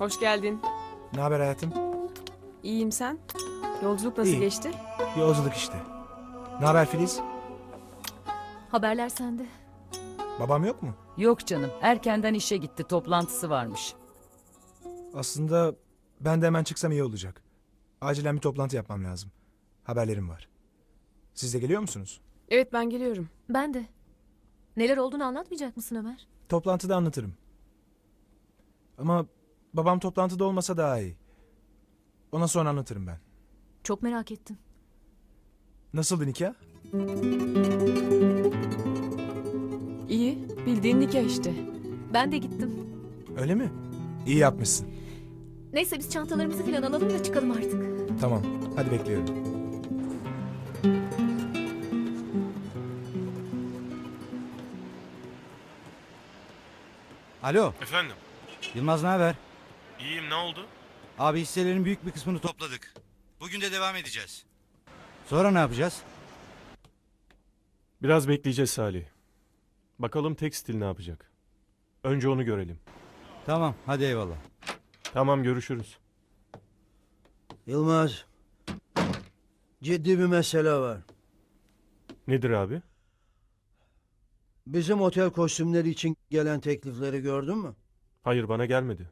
Hoş geldin. Ne haber hayatım? İyiyim sen? Yolculuk nasıl İyi. geçti? Yolculuk işte. Ne haber Filiz? Haberler sende. Babam yok mu? Yok canım. Erkenden işe gitti. Toplantısı varmış. Aslında ben de hemen çıksam iyi olacak. Acilen bir toplantı yapmam lazım. Haberlerim var. Siz de geliyor musunuz? Evet ben geliyorum. Ben de. Neler olduğunu anlatmayacak mısın Ömer? Toplantıda anlatırım. Ama babam toplantıda olmasa daha iyi. Ona sonra anlatırım ben. Çok merak ettim. Nasıldı nikah? İyi. Bildiğin nikah işte. Ben de gittim. Öyle mi? İyi yapmışsın. Neyse biz çantalarımızı falan alalım da çıkalım artık. Tamam. Hadi bekliyorum. Alo, Efendim, Yılmaz ne haber? İyiyim ne oldu? Abi hisselerin büyük bir kısmını topladık. Bugün de devam edeceğiz. Sonra ne yapacağız? Biraz bekleyeceğiz Salih. Bakalım tekstil ne yapacak. Önce onu görelim. Tamam, hadi eyvallah. Tamam görüşürüz. Yılmaz. Ciddi bir mesele var. Nedir abi? Bizim otel kostümleri için gelen teklifleri gördün mü? Hayır bana gelmedi.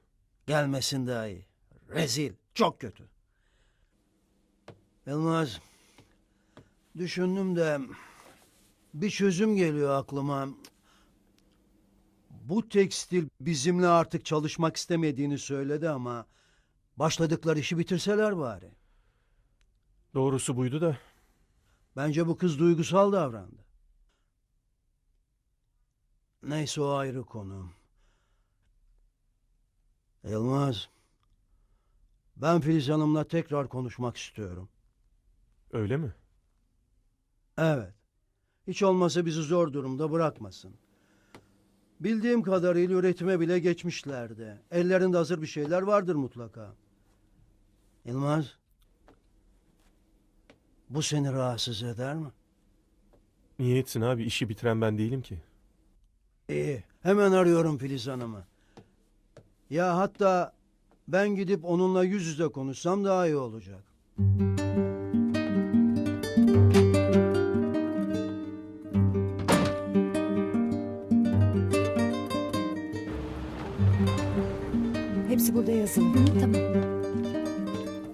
Gelmesin daha iyi. Rezil. Çok kötü. Yılmaz. Düşündüm de bir çözüm geliyor aklıma. Bu tekstil bizimle artık çalışmak istemediğini söyledi ama başladıkları işi bitirseler bari. Doğrusu buydu da Bence bu kız duygusal davrandı. Neyse o ayrı konu. Yılmaz. Ben Filiz Hanım'la tekrar konuşmak istiyorum. öyle mi? Evet. Hiç olmazsa bizi zor durumda bırakmasın. Bildiğim kadarıyla üretime bile geçmişlerdi. Ellerinde hazır bir şeyler vardır mutlaka. Yılmaz. Bu seni rahatsız eder mi? Niye etsin abi işi bitiren ben değilim ki. İyi. Hemen arıyorum Filiz Hanım'ı. Ya hatta ben gidip onunla yüz yüze konuşsam daha iyi olacak. Hepsi burada yazılı. Tamam.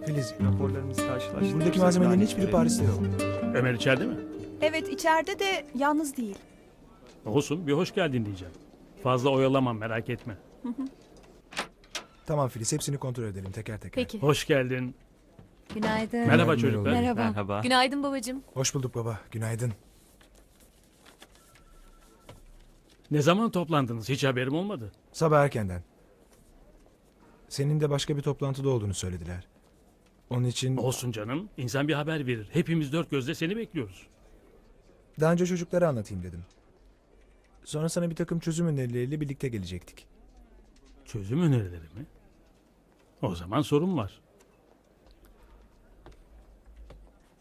Filiz, Raporlarımızı karşılaştırırsak buradaki malzemelerin hiçbiri Paris'te yok. Ömer içeride mi? Evet içeride de yalnız değil. Olsun bir hoş geldin diyeceğim. Fazla oyalamam merak etme. Tamam Filiz, hepsini kontrol edelim teker teker. Peki. Hoş geldin. Günaydın. Merhaba çocuklar. Merhaba. Günaydın babacığım. Hoş bulduk baba, günaydın. Ne zaman toplandınız? Hiç haberim olmadı. Sabah erkenden. Senin de başka bir toplantıda olduğunu söylediler. Onun için Olsun canım. İnsan bir haber verir. Hepimiz dört gözle seni bekliyoruz. daha önce çocuklara anlatayım dedim. Sonra sana bir takım çözüm önerileriyle birlikte gelecektik. Çözüm önerileri mi? O zaman sorun var.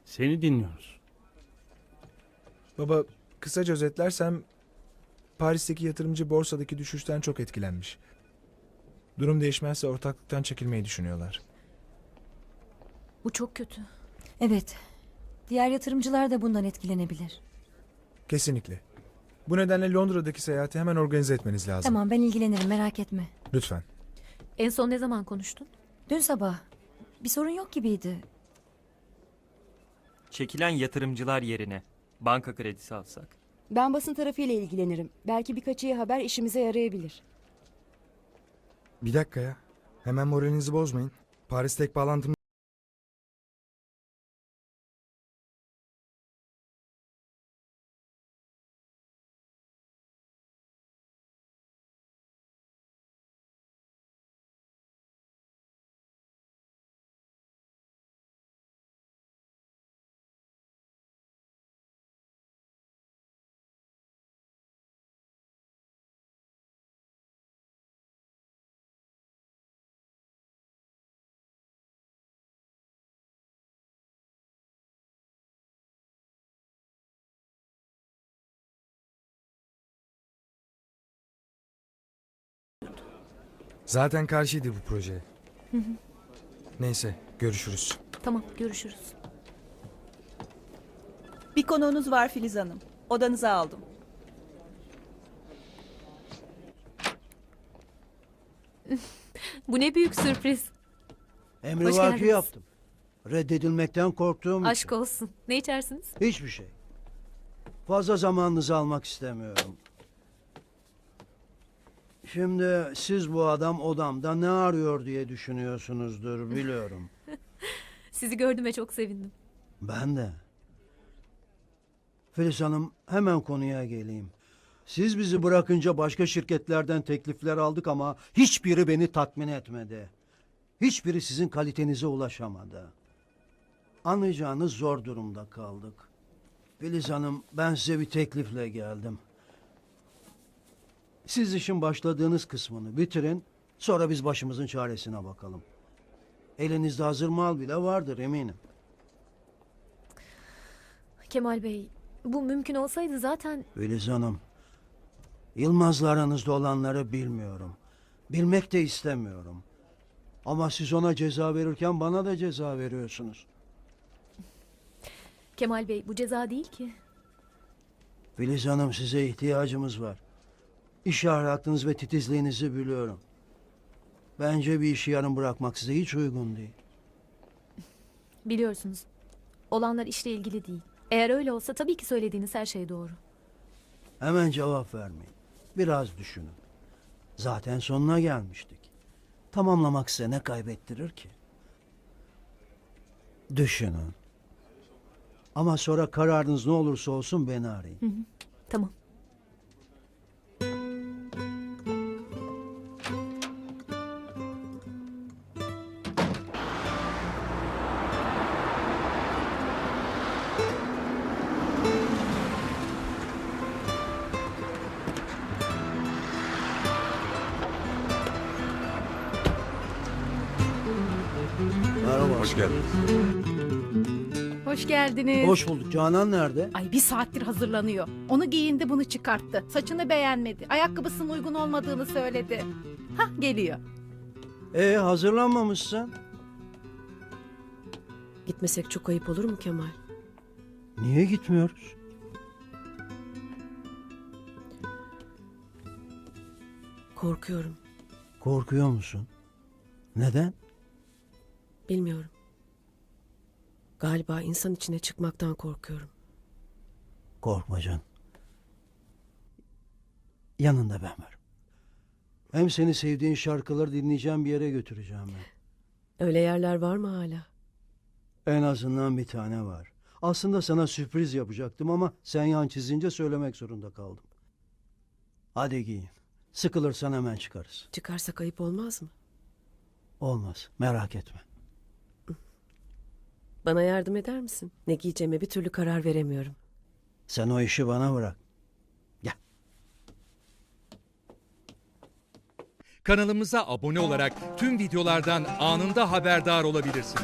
Seni dinliyoruz. Baba, kısaca özetlersem Paris'teki yatırımcı borsadaki düşüşten çok etkilenmiş. Durum değişmezse ortaklıktan çekilmeyi düşünüyorlar. Bu çok kötü. Evet. Diğer yatırımcılar da bundan etkilenebilir. Kesinlikle. Bu nedenle Londra'daki seyahati hemen organize etmeniz lazım. Tamam ben ilgilenirim merak etme. Lütfen. En son ne zaman konuştun? Dün sabah. Bir sorun yok gibiydi. Çekilen yatırımcılar yerine banka kredisi alsak. Ben basın tarafıyla ilgilenirim. Belki birkaç iyi haber işimize yarayabilir. Bir dakika ya. Hemen moralinizi bozmayın. Paris tek bağlantım Zaten karşıydı bu projeye. Neyse görüşürüz. Tamam görüşürüz. Bir konuğunuz var Filiz Hanım. Odanıza aldım. Bu ne büyük sürpriz. Emri Hoş vaki geldiniz. yaptım. Reddedilmekten korktuğum için. Aşk olsun. Ne içersiniz? Hiçbir şey. Fazla zamanınızı almak istemiyorum. Şimdi siz bu adam odamda ne arıyor diye düşünüyorsunuzdur biliyorum. Sizi gördüğüme çok sevindim. Ben de. Filiz Hanım hemen konuya geleyim. Siz bizi bırakınca başka şirketlerden teklifler aldık ama hiçbiri beni tatmin etmedi. Hiçbiri sizin kalitenize ulaşamadı. Anlayacağınız zor durumda kaldık. Filiz Hanım ben size bir teklifle geldim. Siz işin başladığınız kısmını bitirin. Sonra biz başımızın çaresine bakalım. Elinizde hazır mal bile vardır eminim. Kemal Bey, bu mümkün olsaydı zaten Filiz Hanım, Yılmaz'la aranızda olanları bilmiyorum. Bilmek de istemiyorum. Ama siz ona ceza verirken bana da ceza veriyorsunuz. Kemal Bey bu ceza değil ki. Filiz Hanım size ihtiyacımız var. İş ahlakınız ve titizliğinizi biliyorum. Bence bir işi yarım bırakmak size hiç uygun değil. Biliyorsunuz. Olanlar işle ilgili değil. Eğer öyle olsa tabii ki söylediğiniz her şey doğru. Hemen cevap vermeyin. Biraz düşünün. Zaten sonuna gelmiştik. Tamamlamak size ne kaybettirir ki? Düşünün. Ama sonra kararınız ne olursa olsun beni arayın. Tamam. Hoş geldin. Hoş geldiniz. Hoş bulduk. Canan nerede? Ay bir saattir hazırlanıyor. Onu giyindi bunu çıkarttı. Saçını beğenmedi. Ayakkabısının uygun olmadığını söyledi. Hah geliyor. Ee hazırlanmamışsın. Gitmesek çok ayıp olur mu Kemal? Niye gitmiyoruz? Korkuyorum. Korkuyor musun? Neden? Bilmiyorum. Galiba insan içine çıkmaktan korkuyorum. Korkma can. Yanında ben varım. Hem seni sevdiğin şarkıları dinleyeceğim bir yere götüreceğim ben. Öyle yerler var mı hala? En azından bir tane var. Aslında sana sürpriz yapacaktım ama sen yan çizince söylemek zorunda kaldım. Hadi giyin. Sıkılırsan hemen çıkarız. Çıkarsak ayıp olmaz mı? Olmaz. Merak etme. Bana yardım eder misin? Ne giyeceğime bir türlü karar veremiyorum. Sen o işi bana bırak. Gel. Kanalımıza abone olarak tüm videolardan anında haberdar olabilirsiniz.